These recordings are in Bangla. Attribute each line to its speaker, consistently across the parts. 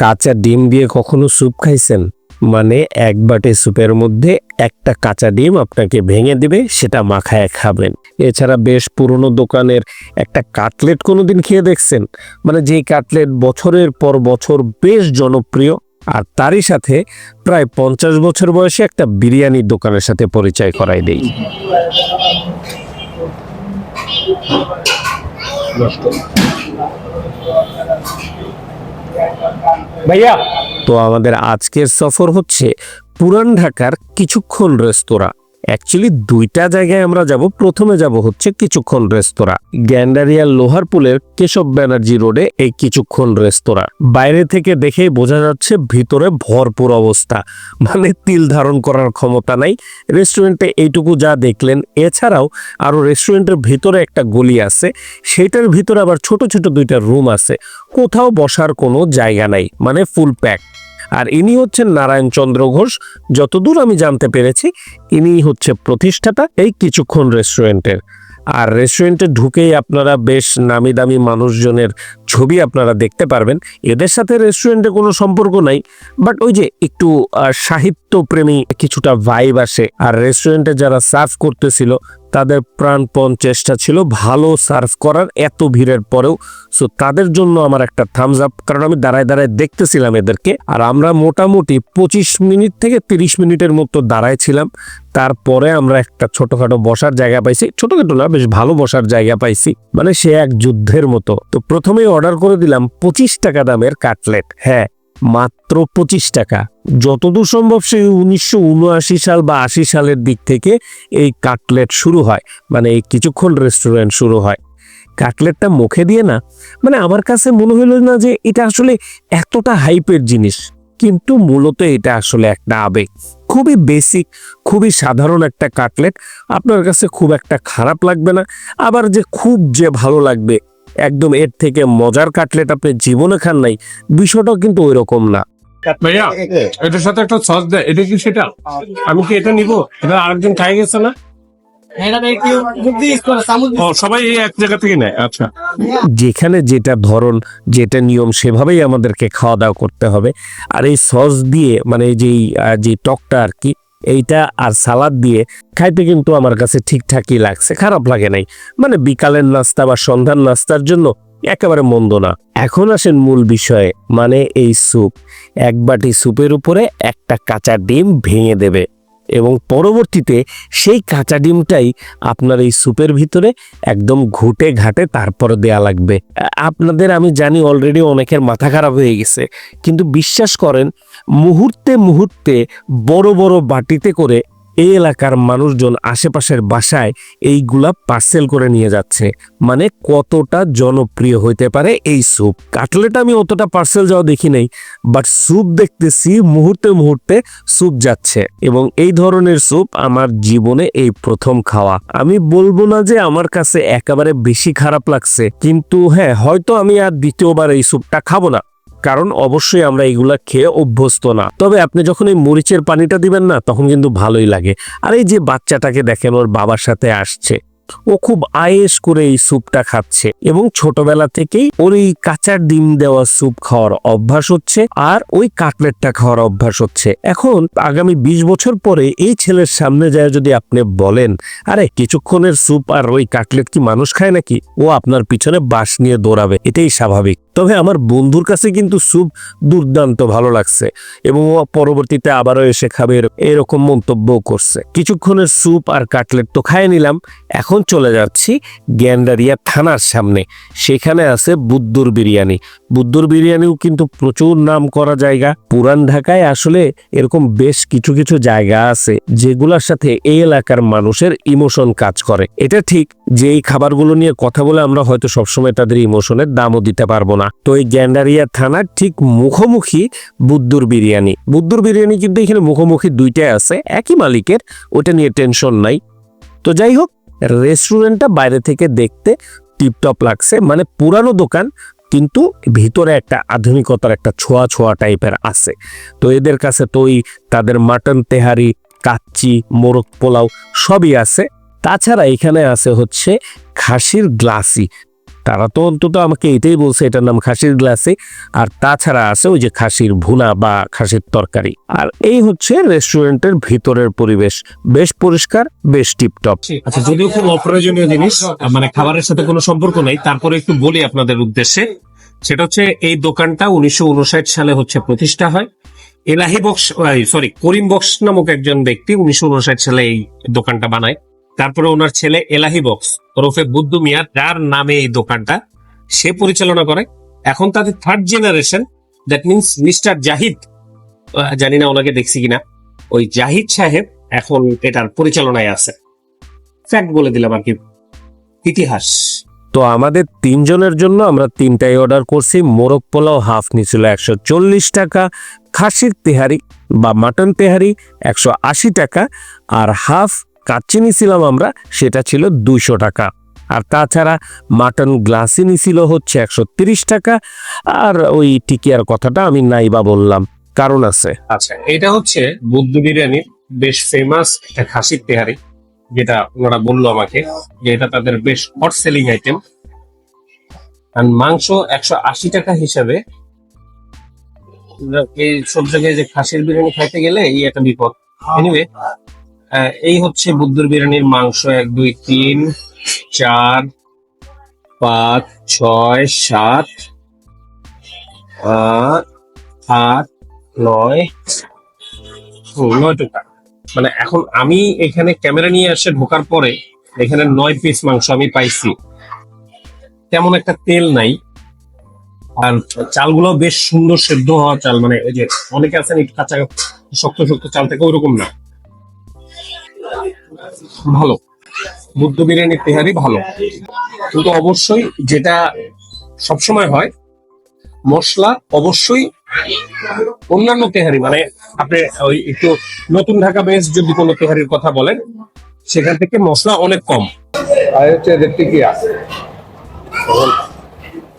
Speaker 1: কাঁচা ডিম দিয়ে কখনো স্যুপ খাইছেন মানে এক বাটি স্যুপের মধ্যে একটা কাঁচা ডিম আপনাকে ভেঙে দেবে সেটা মাখায় খাবেন এছাড়া বেশ পুরনো দোকানের একটা কাটলেট কোনোদিন খেয়ে দেখছেন মানে যেই কাটলেট বছরের পর বছর বেশ জনপ্রিয় আর তারই সাথে প্রায় পঞ্চাশ বছর বয়সে একটা বিরিয়ানির দোকানের সাথে পরিচয় করাই দেই ভাইয়া তো আমাদের আজকের সফর হচ্ছে পুরান ঢাকার কিছুক্ষণ রেস্তোরাঁ অ্যাকচুয়ালি দুইটা জায়গায় আমরা যাব প্রথমে যাব হচ্ছে কিছুক্ষণ রেস্তোরাঁ গ্যান্ডারিয়ার পুলের কেশব ব্যানার্জি রোডে এই কিছুক্ষণ রেস্তোরাঁ বাইরে থেকে দেখেই বোঝা যাচ্ছে ভিতরে ভরপুর অবস্থা মানে তিল ধারণ করার ক্ষমতা নাই রেস্টুরেন্টে এইটুকু যা দেখলেন এছাড়াও আরও রেস্টুরেন্টের ভিতরে একটা গলি আছে সেটার ভিতরে আবার ছোট ছোট দুইটা রুম আছে কোথাও বসার কোনো জায়গা নাই মানে ফুল প্যাক আর ইনি হচ্ছেন নারায়ণ চন্দ্র ঘোষ যতদূর আমি জানতে পেরেছি ইনি হচ্ছে প্রতিষ্ঠাতা এই কিছুক্ষণ রেস্টুরেন্টের আর রেস্টুরেন্টে ঢুকেই আপনারা বেশ নামি দামি মানুষজনের ছবি আপনারা দেখতে পারবেন এদের সাথে রেস্টুরেন্টে কোনো সম্পর্ক নাই বাট ওই যে একটু সাহিত্যপ্রেমী কিছুটা ভাইব আসে আর রেস্টুরেন্টে যারা সার্ভ করতেছিল তাদের প্রাণপণ চেষ্টা ছিল ভালো সার্ভ করার এত ভিড়ের পরেও সো তাদের জন্য আমার একটা থামস আপ কারণ আমি দাঁড়ায় দাঁড়ায় দেখতেছিলাম এদেরকে আর আমরা মোটামুটি পঁচিশ মিনিট থেকে তিরিশ মিনিটের মতো দাঁড়ায় ছিলাম তারপরে আমরা একটা ছোটখাটো বসার জায়গা পাইছি ছোটখাটো না বেশ ভালো বসার জায়গা পাইছি মানে সে এক যুদ্ধের মতো তো প্রথমেই অর্ডার করে দিলাম পঁচিশ টাকা দামের কাটলেট হ্যাঁ মাত্র পঁচিশ টাকা যতদূর সম্ভব সেই উনিশশো সাল বা আশি সালের দিক থেকে এই কাটলেট শুরু হয় মানে এই কিছুক্ষণ রেস্টুরেন্ট শুরু হয় কাটলেটটা মুখে দিয়ে না মানে আমার কাছে মনে হলো না যে এটা আসলে এতটা হাইপের জিনিস কিন্তু মূলত এটা আসলে একটা আবেগ খুবই বেসিক খুবই সাধারণ একটা কাটলেট আপনার কাছে খুব একটা খারাপ লাগবে না আবার যে খুব যে ভালো লাগবে একদম এর থেকে মজার কাটলেট আপনি জীবনে খান নাই বিষয়টাও কিন্তু ওই রকম না
Speaker 2: ভাইয়া এটার সাথে একটা সস দেয় এটা কি সেটা আমি কি এটা নিব এটা আরেকজন খাই গেছে না আচ্ছা।
Speaker 1: যেখানে যেটা ধরন যেটা নিয়ম সেভাবেই আমাদেরকে খাওয়া দাওয়া করতে হবে আর এই সস দিয়ে মানে যেই যে টকটা আর কি এইটা আর সালাদ দিয়ে খাইতে কিন্তু আমার কাছে ঠিকঠাকই লাগছে খারাপ লাগে নাই মানে বিকালের নাস্তা বা সন্ধ্যার নাস্তার জন্য একেবারে মন্দ না এখন আসেন মূল বিষয়ে মানে এই স্যুপ এক বাটি স্যুপের উপরে একটা কাঁচা ডিম ভেঙে দেবে এবং পরবর্তীতে সেই কাঁচা ডিমটাই আপনার এই স্যুপের ভিতরে একদম ঘুটে ঘাটে তারপরে দেয়া লাগবে আপনাদের আমি জানি অলরেডি অনেকের মাথা খারাপ হয়ে গেছে কিন্তু বিশ্বাস করেন মুহূর্তে মুহূর্তে বড় বড় বাটিতে করে এই এলাকার মানুষজন আশেপাশের বাসায় এইগুলা পার্সেল করে নিয়ে যাচ্ছে মানে কতটা জনপ্রিয় হইতে পারে এই স্যুপ কাটলেট আমি অতটা পার্সেল যাওয়া দেখি নাই বাট স্যুপ দেখতেছি মুহূর্তে মুহূর্তে স্যুপ যাচ্ছে এবং এই ধরনের স্যুপ আমার জীবনে এই প্রথম খাওয়া আমি বলবো না যে আমার কাছে একেবারে বেশি খারাপ লাগছে কিন্তু হ্যাঁ হয়তো আমি আর দ্বিতীয়বার এই স্যুপটা খাবো না কারণ অবশ্যই আমরা এগুলা খেয়ে অভ্যস্ত না তবে আপনি যখন এই মরিচের পানিটা দিবেন না তখন কিন্তু ভালোই লাগে আর এই যে বাচ্চাটাকে দেখেন ওর বাবার সাথে আসছে ও খুব আয়েস করে এই স্যুপটা খাচ্ছে এবং ছোটবেলা থেকেই ওর এই কাঁচার ডিম দেওয়া স্যুপ খাওয়ার অভ্যাস হচ্ছে আর ওই কাটলেটটা খাওয়ার অভ্যাস হচ্ছে এখন আগামী বিশ বছর পরে এই ছেলের সামনে যায় যদি আপনি বলেন আরে কিছুক্ষণের স্যুপ আর ওই কাটলেট কি মানুষ খায় নাকি ও আপনার পিছনে বাঁশ নিয়ে দৌড়াবে এটাই স্বাভাবিক তবে আমার বন্ধুর কাছে কিন্তু স্যুপ দুর্দান্ত ভালো লাগছে এবং ও পরবর্তীতে আবারও এসে খাবে এরকম মন্তব্য করছে কিছুক্ষণের স্যুপ আর কাটলেট তো খায় নিলাম এখন এখন চলে যাচ্ছি গ্যান্ডারিয়া থানার সামনে সেখানে আছে বুদ্দুর বিরিয়ানি বুদ্দুর বিরিয়ানিও কিন্তু প্রচুর নাম করা জায়গা পুরান ঢাকায় আসলে এরকম বেশ কিছু কিছু জায়গা আছে যেগুলোর সাথে এই এলাকার মানুষের ইমোশন কাজ করে এটা ঠিক যে এই খাবারগুলো নিয়ে কথা বলে আমরা হয়তো সবসময় তাদের ইমোশনের দামও দিতে পারবো না তো এই গ্যান্ডারিয়া থানার ঠিক মুখোমুখি বুদ্দুর বিরিয়ানি বুদ্দুর বিরিয়ানি কিন্তু এখানে মুখোমুখি দুইটাই আছে একই মালিকের ওটা নিয়ে টেনশন নাই তো যাই হোক রেস্টুরেন্টটা বাইরে থেকে দেখতে টিপটপ লাগছে মানে পুরানো দোকান কিন্তু ভিতরে একটা আধুনিকতার একটা ছোঁয়া ছোঁয়া টাইপের আছে তো এদের কাছে তো ওই তাদের মাটন তেহারি কাচ্চি মোরগ পোলাও সবই আছে তাছাড়া এখানে আছে হচ্ছে খাসির গ্লাসি তারা তো অন্তত আমাকে এটাই বলছে এটার নাম খাসির গ্লাসে আর তাছাড়া আছে ওই যে খাসির ভুনা বা খাসির তরকারি আর এই হচ্ছে রেস্টুরেন্টের ভিতরের পরিবেশ বেশ পরিষ্কার বেশ টিপটপ
Speaker 2: আচ্ছা যদিও খুব অপ্রয়োজনীয় জিনিস মানে খাবারের সাথে কোনো সম্পর্ক নেই তারপরে একটু বলি আপনাদের উদ্দেশ্যে সেটা হচ্ছে এই দোকানটা উনিশশো সালে হচ্ছে প্রতিষ্ঠা হয় এলাহি বক্স সরি করিম বক্স নামক একজন ব্যক্তি উনিশশো সালে এই দোকানটা বানায় তারপরে ওনার ছেলে এলাহি বক্স ওরফে বুদ্ধু মিয়া যার নামে এই দোকানটা সে পরিচালনা করে এখন তাদের third generation that means mister Zahid জানি না ওনাকে দেখছি কিনা ওই জাহিদ সাহেব এখন এটার পরিচালনায় আছে ফ্যাক্ট বলে দিলাম আর কি ইতিহাস
Speaker 1: তো আমাদের তিনজনের জন্য আমরা তিনটাই অর্ডার করছি মোরগ পোলাও হাফ নিয়েছিল একশো চল্লিশ টাকা খাসির তেহারি বা মাটন তেহারি একশো আশি টাকা আর হাফ কাচ্চি নিয়েছিলাম আমরা সেটা ছিল দুশো টাকা আর তাছাড়া মাটন গ্লাসিনি ছিল হচ্ছে একশো টাকা আর ওই টিকিয়ার কথাটা আমি নাই বা বললাম কারণ আছে
Speaker 2: আচ্ছা এটা হচ্ছে বুদ্ধ বিরিয়ানির বেশ ফেমাস একটা খাসির তেহারি যেটা ওনারা বললো আমাকে যে এটা তাদের বেশ হট সেলিং আইটেম আর মাংস একশো আশি টাকা হিসাবে এই সব জায়গায় যে খাসির বিরিয়ানি খাইতে গেলে এই একটা বিপদ এনিওয়ে এই হচ্ছে বুদ্ধুর বিরিয়ানির মাংস এক দুই তিন চার পাঁচ ছয় সাত আট নয় নয় টুকা মানে এখন আমি এখানে ক্যামেরা নিয়ে এসে ঢোকার পরে এখানে নয় পিস মাংস আমি পাইছি তেমন একটা তেল নাই আর চালগুলো বেশ সুন্দর সেদ্ধ হওয়া চাল মানে ওই যে অনেকে আছেন একটু কাঁচা শক্ত শক্ত চাল থেকে রকম না ভালো মুদ্ধ বিরিয়ানির তেহারি ভালো কিন্তু অবশ্যই যেটা সবসময় হয় মশলা অবশ্যই অন্যান্য তেহারি মানে আপনি ওই একটু নতুন ঢাকা বেশ যদি কোনো তেহারির কথা বলেন সেখান থেকে মশলা অনেক কম আর হচ্ছে টিকিয়া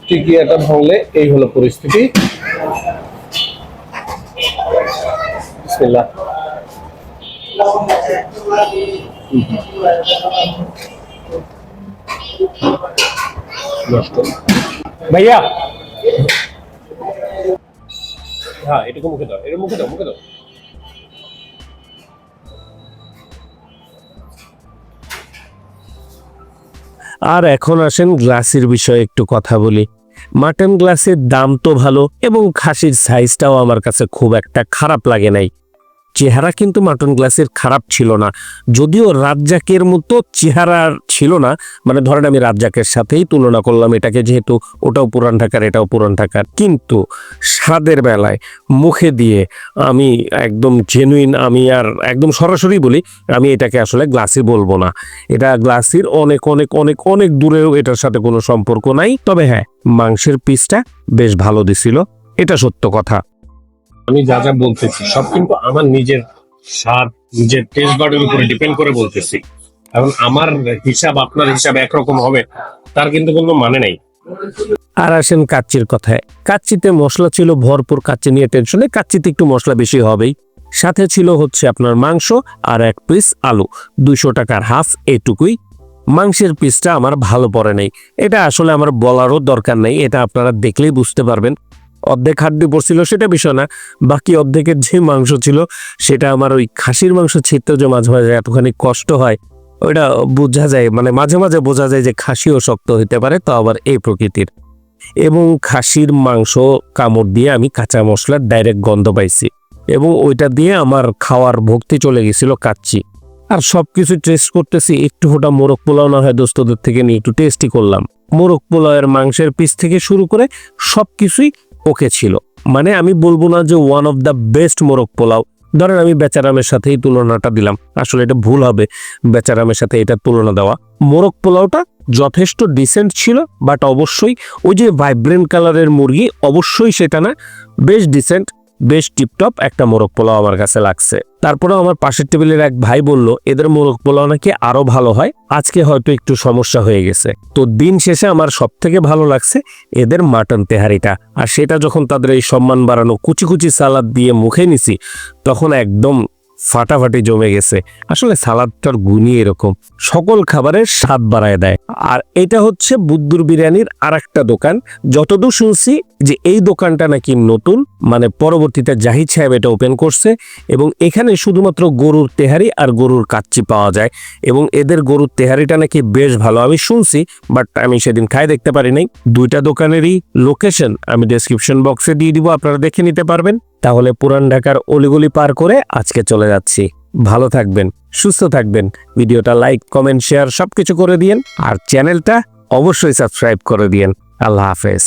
Speaker 2: টিকিয়াটা ভাঙলে এই হলো পরিস্থিতি বিসমিল্লাহ ভাইয়া হ্যাঁ এটুকু মুখে দাও এটা মুখে দাও মুখে দাও আর এখন আসেন গ্লাসের বিষয়ে একটু কথা বলি মাটন গ্লাসের দাম তো ভালো এবং খাসির সাইজটাও আমার কাছে খুব একটা খারাপ লাগে নাই চেহারা কিন্তু মাটন গ্লাসের খারাপ ছিল না যদিও রাজ্জাকের মতো চেহারা ছিল না মানে ধরেন আমি রাজ্জাকের সাথেই তুলনা করলাম এটাকে যেহেতু ওটাও পুরান ঢাকার এটাও পুরান ঢাকার কিন্তু স্বাদের বেলায় মুখে দিয়ে আমি একদম জেনুইন আমি আর একদম সরাসরি বলি আমি এটাকে আসলে গ্লাসি বলবো না এটা গ্লাসির অনেক অনেক অনেক অনেক দূরেও এটার সাথে কোনো সম্পর্ক নাই তবে হ্যাঁ মাংসের পিসটা বেশ ভালো দিছিল এটা সত্য কথা আমি যা যা বলতেছি সব কিন্তু আমার নিজের স্বাদ নিজের টেস্ট বাডের উপরে ডিপেন্ড করে বলতেছি এখন আমার হিসাব আপনার হিসাব একরকম হবে তার কিন্তু কোনো মানে নাই আর আসেন কাচ্চির কথায় কাচ্চিতে মশলা ছিল ভরপুর কাচ্চি নিয়ে টেনশনে কাচ্চিতে একটু মশলা বেশি হবেই সাথে ছিল হচ্ছে আপনার মাংস আর এক পিস আলু দুশো টাকার হাফ এটুকুই মাংসের পিসটা আমার ভালো পড়ে নেই এটা আসলে আমার বলারও দরকার নেই এটা আপনারা দেখলেই বুঝতে পারবেন অর্ধেক হাড্ডি পড়ছিল সেটা বিষয় না বাকি অর্ধেকের যে মাংস ছিল সেটা আমার ওই খাসির মাংস ছিটতে যে মাঝে মাঝে এতখানি কষ্ট হয় ওইটা বোঝা যায় মানে মাঝে মাঝে বোঝা যায় যে খাসিও শক্ত হইতে পারে তো আবার এই প্রকৃতির এবং খাসির মাংস কামড় দিয়ে আমি কাঁচা মশলার ডাইরেক্ট গন্ধ পাইছি এবং ওইটা দিয়ে আমার খাওয়ার ভক্তি চলে গেছিল কাচ্চি আর সব কিছু টেস্ট করতেছি একটু ফোটা মোরগ পোলাও না হয় দোস্তদের থেকে নিয়ে একটু টেস্টই করলাম মোরগ পোলাওয়ের মাংসের পিস থেকে শুরু করে সব কিছুই ওকে ছিল মানে আমি বলবো না যে ওয়ান অফ দ্য বেস্ট মোরগ পোলাও ধরেন আমি বেচারামের সাথেই তুলনাটা দিলাম আসলে এটা ভুল হবে বেচারামের সাথে এটা তুলনা দেওয়া মোরগ পোলাওটা যথেষ্ট ডিসেন্ট ছিল বাট অবশ্যই ওই যে ভাইব্রেন্ট কালারের মুরগি অবশ্যই সেটা না বেশ ডিসেন্ট বেশ টিপটপ একটা মোরগ পোলাও আমার কাছে লাগছে তারপরে আমার পাশের টেবিলের এক ভাই বলল এদের মোরগ পোলাও নাকি আরো ভালো হয় আজকে হয়তো একটু সমস্যা হয়ে গেছে তো দিন শেষে আমার সব থেকে ভালো লাগছে এদের মাটন তেহারিটা আর সেটা যখন তাদের এই সম্মান বাড়ানো কুচি কুচি সালাদ দিয়ে মুখে নিছি তখন একদম ফাটাফাটি জমে গেছে আসলে সালাদটার গুণই এরকম সকল খাবারের স্বাদ বাড়ায় দেয় আর এটা হচ্ছে বুদ্দুর বিরিয়ানির আর একটা দোকান যতদূর শুনছি যে এই দোকানটা নাকি নতুন মানে পরবর্তীতে জাহিদ সাহেব এটা ওপেন করছে এবং এখানে শুধুমাত্র গরুর তেহারি আর গরুর কাচ্চি পাওয়া যায় এবং এদের গরুর তেহারিটা নাকি বেশ ভালো আমি শুনছি বাট আমি সেদিন খাই দেখতে পারি নাই দুইটা দোকানেরই লোকেশন আমি ডেসক্রিপশন বক্সে দিয়ে দিব আপনারা দেখে নিতে পারবেন তাহলে পুরান ঢাকার অলিগুলি পার করে আজকে চলে যাচ্ছি ভালো থাকবেন সুস্থ থাকবেন ভিডিওটা লাইক কমেন্ট শেয়ার সবকিছু করে দিয়েন আর চ্যানেলটা অবশ্যই সাবস্ক্রাইব করে দিয়েন আল্লাহ হাফেজ